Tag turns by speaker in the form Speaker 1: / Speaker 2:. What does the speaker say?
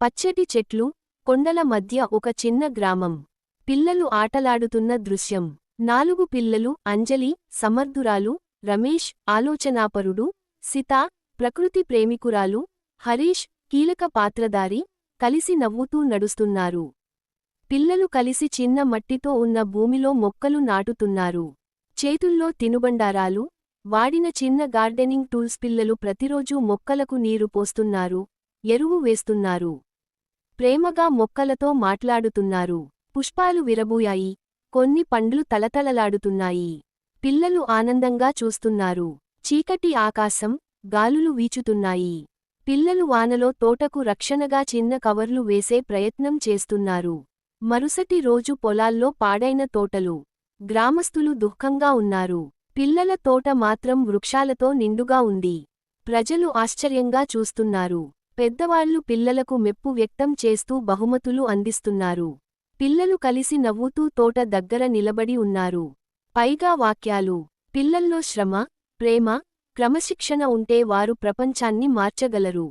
Speaker 1: పచ్చటి చెట్లు కొండల మధ్య ఒక చిన్న గ్రామం. పిల్లలు ఆటలాడుతున్న దృశ్యం. నాలుగు పిల్లలు అంజలి సమర్థురాలు రమేష్ ఆలోచనాపరుడు సితా ప్రకృతి ప్రేమికురాలు హరీష్ కీలక పాత్రధారి కలిసి నవ్వుతూ నడుస్తున్నారు. పిల్లలు కలిసి చిన్న మట్టితో ఉన్న భూమిలో మొక్కలు నాటుతున్నారు. చేతుల్లో తినుబండారాలు వాడిన చిన్న గార్డెనింగ్ టూల్స్ పిల్లలు ప్రతిరోజూ మొక్కలకు నీరు పోస్తున్నారు. ఎరువు వేస్తున్నారు. ప్రేమగా మొక్కలతో మాట్లాడుతున్నారు. పుష్పాలు విరబూయాయి. కొన్ని పండ్లు తలతలలాడుతున్నాయి. పిల్లలు ఆనందంగా చూస్తున్నారు. చీకటి ఆకాశం గాలులు వీచుతున్నాయి. పిల్లలు వానలో తోటకు రక్షణగా చిన్న కవర్లు వేసే ప్రయత్నం చేస్తున్నారు. మరుసటి రోజు పొలాల్లో పాడైన తోటలు. గ్రామస్తులు దుఃఖంగా ఉన్నారు. పిల్లల తోట మాత్రం వృక్షాలతో నిండుగా ఉంది. ప్రజలు ఆశ్చర్యంగా చూస్తున్నారు. పెద్దవాళ్ళు పిల్లలకు మెప్పు వ్యక్తం చేస్తూ బహుమతులు అందిస్తున్నారు. పిల్లలు కలిసి నవ్వుతూ తోట దగ్గర నిలబడి ఉన్నారు. పైగా వాక్యాలు పిల్లల్లో శ్రమ ప్రేమ క్రమశిక్షణ ఉంటే వారు ప్రపంచాన్ని మార్చగలరు.